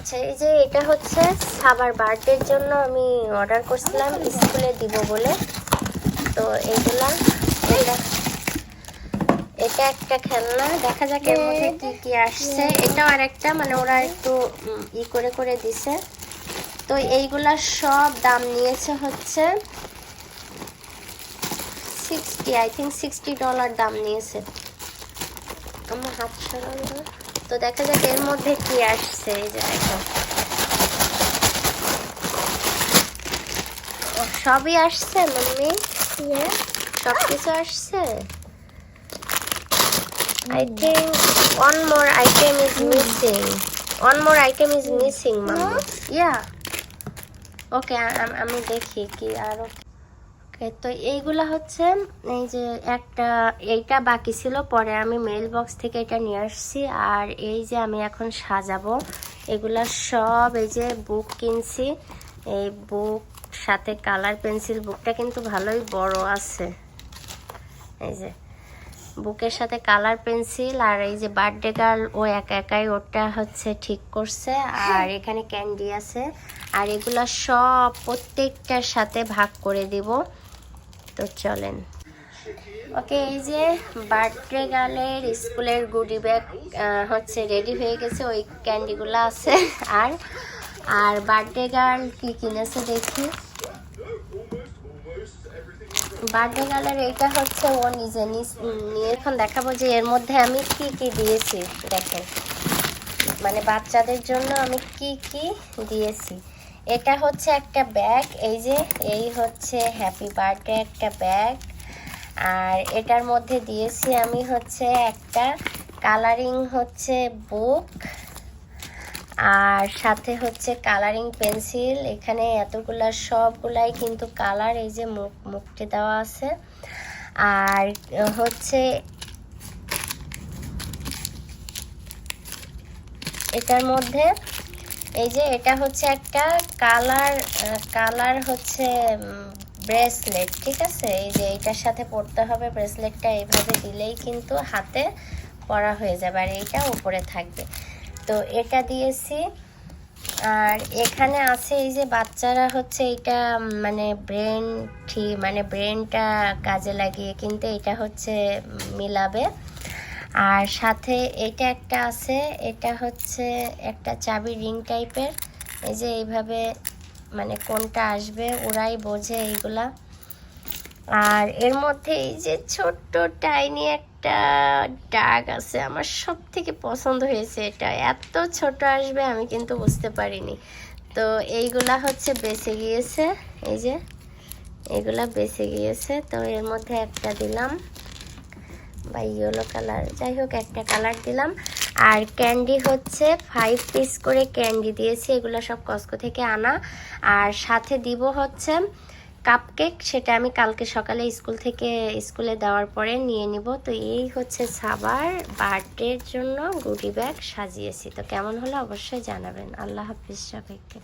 আচ্ছা এই যে এটা হচ্ছে সাবার বার্থডের জন্য আমি অর্ডার করছিলাম, স্কুলে দিব বলে। তো এইগুলা এটা এটা একটা খেলনা, দেখা যাক এর মধ্যে কি কি আসছে। এটাও আরেকটা মানে ওরা একটু ই করে করে দিছে। তো এইগুলা সব দাম নিয়েছে হচ্ছে sixty I think sixty dollar দাম নিয়েছে। আমার হাত সরানো তো দেখা যাক এর মধ্যে কি আসছে সবই আসছে মাম্মি? সব কিছু আসছে? I think one more item is missing one more item is missing ya okay আমি দেখি কি আরও তো এইগুলা হচ্ছে এই যে একটা, এইটা বাকি ছিল, পরে আমি মেল বক্স থেকে এটা নিয়ে আসছি। আর এই যে আমি এখন সাজাবো, এগুলা সব এই যে বুক কিনছি। এই বুক সাথে কালার পেন্সিল বুকটা কিন্তু ভালোই বড় আছে। এই যে বুকের সাথে কালার পেন্সিল আর এই যে বার্থডে গার্ল ও একা একাই ওটা হচ্ছে ঠিক করছে। আর এখানে ক্যান্ডি আছে। আর এগুলা সব প্রত্যেকটার সাথে ভাগ করে দিব। তো চলেন। ওকে, এই যে বার্থডে গার্লের স্কুলের গুডি ব্যাগ হচ্ছে রেডি হয়ে গেছে, ওই ক্যান্ডিগুলো আছে। আর আর বার্থডে গার্ল কি কিনেছে দেখি। বার্থডে গার্লের এইটা হচ্ছে ও নিজে নিয়ে এখন দেখাবো যে এর মধ্যে আমি কি কি দিয়েছি, দেখেন। মানে বাচ্চাদের জন্য আমি কি কি দিয়েছি। এটা হচ্ছে একটা ব্যাগ, এই যে, এই হচ্ছে হ্যাপি বার্থডে একটা ব্যাগ। আর এটার মধ্যে দিয়েছি আমি হচ্ছে একটা কালারিং হচ্ছে বুক, আর সাথে হচ্ছে কালারিং পেন্সিল। এখানে এতগুলা, সবগুলাই কিন্তু কালার, এই যে মুখ, মুখটি দেওয়া আছে। আর হচ্ছে এটার মধ্যে এই যে এটা হচ্ছে একটা কালার কালার হচ্ছে ব্রেসলেট, ঠিক আছে? এই যে এটার সাথে পরতে হবে, ব্রেসলেটটা এইভাবে দিলেই কিন্তু হাতে পরা হয়ে যাবে আর এইটা উপরে থাকবে। তো এটা দিয়েছি। আর এখানে আছে এই যে বাচ্চারা হচ্ছে এটা মানে ব্রেন ঠিক মানে ব্রেনটা কাজে লাগিয়ে কিন্তু এটা হচ্ছে মিলাবে। আর সাথে এটা একটা আছে, এটা হচ্ছে একটা চাবি রিং টাইপের। এই যে এইভাবে মানে কোনটা আসবে, ওরাই বোঝে এইগুলা। আর এর মধ্যে এই যে ছোট্ট টাইনি একটা ডাগ আছে, আমার সব থেকে পছন্দ হয়েছে এটা। এত ছোট আসবে আমি কিন্তু বুঝতে পারিনি। তো এইগুলা হচ্ছে বেঁচে গিয়েছে, এই যে এগুলা বেঁচে গিয়েছে। তো এর মধ্যে একটা দিলাম। বা ইয়েলো কালার যাই হোক, একটা কালার দিলাম। আর ক্যান্ডি হচ্ছে ফাইভ পিস করে ক্যান্ডি দিয়েছি। এগুলো সব কস্কো থেকে আনা। আর সাথে দিব হচ্ছে কাপকেক সেটা আমি কালকে সকালে স্কুল থেকে, স্কুলে দেওয়ার পরে নিয়ে নিব। তো এই হচ্ছে সাবার বার্থডের জন্য গুডি ব্যাগ সাজিয়েছি। তো কেমন হলো অবশ্যই জানাবেন। আল্লাহ হাফিজ সবাইকে।